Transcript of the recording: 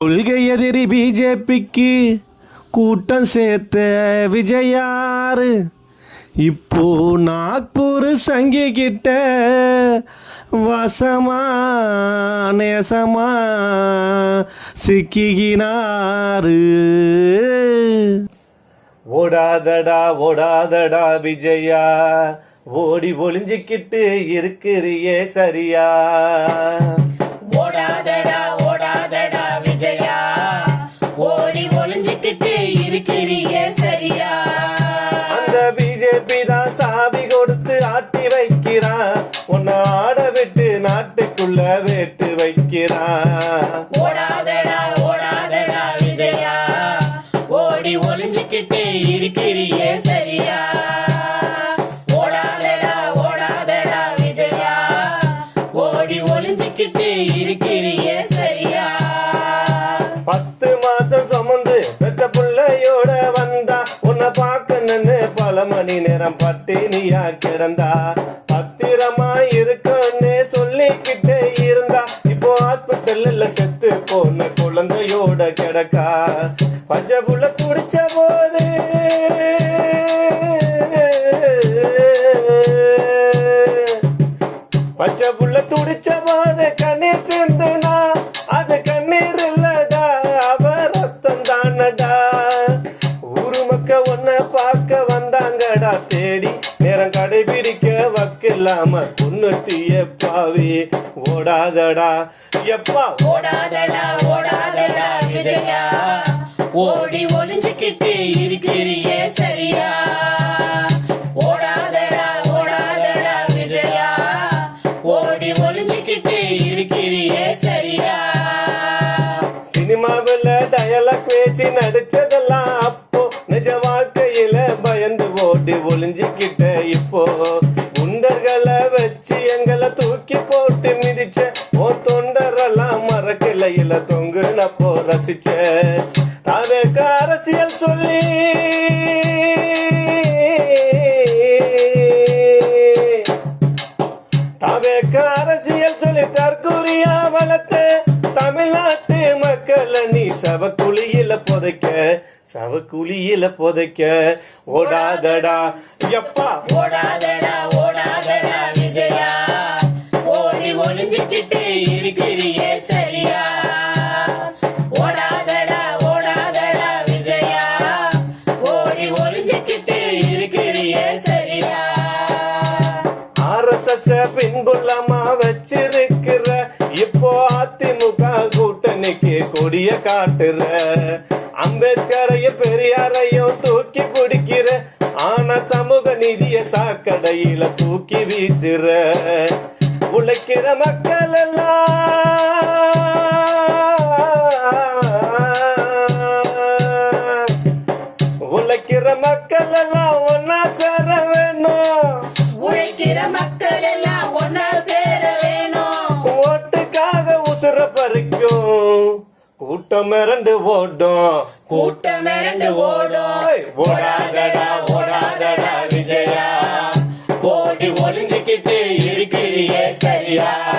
கொள்கை எதிரி பிஜேபிக்கு கூட்டம் சேர்த்த விஜயாரு இப்போ நாக்பூர் சங்கி கிட்ட வசமா நேசமா சிக்கினாரு ஓடாதடா ஓடாதடா விஜயா ஓடி ஒளிஞ்சிக்கிட்டு இருக்கிறியே சரியா. நாட்டுக்குள்ள வேட்டு வைக்கிறான் ஓடாதடா ஓடாதடா விஜயா. ஓடி ஒளிஞ்சுக்கிட்டு இருக்கிறிய சரியா. ஓடாதடா ஓடாதடா விஜயா. ஓடி ஒளிஞ்சுக்கிட்டு இருக்கிறிய சரியா. பத்து மாசம் சுமந்து பெற்ற பிள்ளையோட வந்தா உன்னை பார்க்கணுன்னு பல மணி நேரம் பட்டினியா கிடந்தா. பத்திரமா இருக்குன்னு சொல்லிக்கிட்டே ஹாஸ்பிட்டல்ல செத்து போன குழந்தையோட கிடக்கா? பச்சை புள்ள குடிச்ச போது. பச்சை புள்ள துடிச்ச போது கண்ணீர் சிந்துனா அது கண்ணீர் இல்லடா அவ ரத்தம் தானடா? ஊரு மக்க ஒன்ன பார்க்க வந்தாங்கடா தேடி வக்கில்லாம கொன்னுட்டிய பாவி. ஓடாதடா. எப்பா? ஓடாதடா ஓடாதடா விஜயா. ஓடி ஒளிஞ்சுக்கிட்டு இருக்கிறிய சரியா. ஓடாதடா ஓடாதடா விஜயா. ஓடி ஒளிஞ்சுக்கிட்டு இருக்கிறிய சரியா. சினிமாவில் டயலாக் பேசி நடிச்சதெல்லாம் அப்போ நிஜ வாழ்க்கையில பயந்து ஓடி ஒளிஞ்சுக்கிட்ட போட்டு மிதிச்ச ஓ தொண்டரெல்லாம் மரக்கிளையில தொங்குனப்போ ரசிச்ச. அதுக்கு அரசியல் சொல்லி. தவேக்க அரசியல் சொல்லி தற்கூரியா வளர்த்து தமிழ்நாட்டு மக்களை நீ சவக்குழியில புதைக்க சவக்குழியில புதைக்க. ஓடாதடா எப்பா. ஓடாதடா. ஒளிஞ்சுக்கிட்டு இருக்கிறியே சரியா? ஓடாதடா ஓடாதடா விஜயா? ஓடி ஒளிஞ்சுக்கிட்டு இருக்கிறியே சரியா? ஆர்எஸ்எஸ் பின்புலமா வச்சிருக்கிற இப்போ அதிமுக கூட்டணிக்கு கொடிய காட்டுற. அம்பேத்கரையும் பெரியாரையும் தூக்கி பிடிக்கிற ஆனா சமூக நிதிய சாக்கடையில தூக்கி வீசுற. உழைக்கிற மக்கள் எல்லாம் உழைக்கிற மக்கள் எல்லாம் ஒன்னா சேர வேணும். உழைக்கிற மக்கள் எல்லாம் ஒன்னா சேர வேணும். ஓட்டுக்காக உசுர பறிக்கும். கூட்டம் மிரண்டு ஓடும். கூட்டம் மிரண்டு ஓடும். ஓடாதடா விஜயா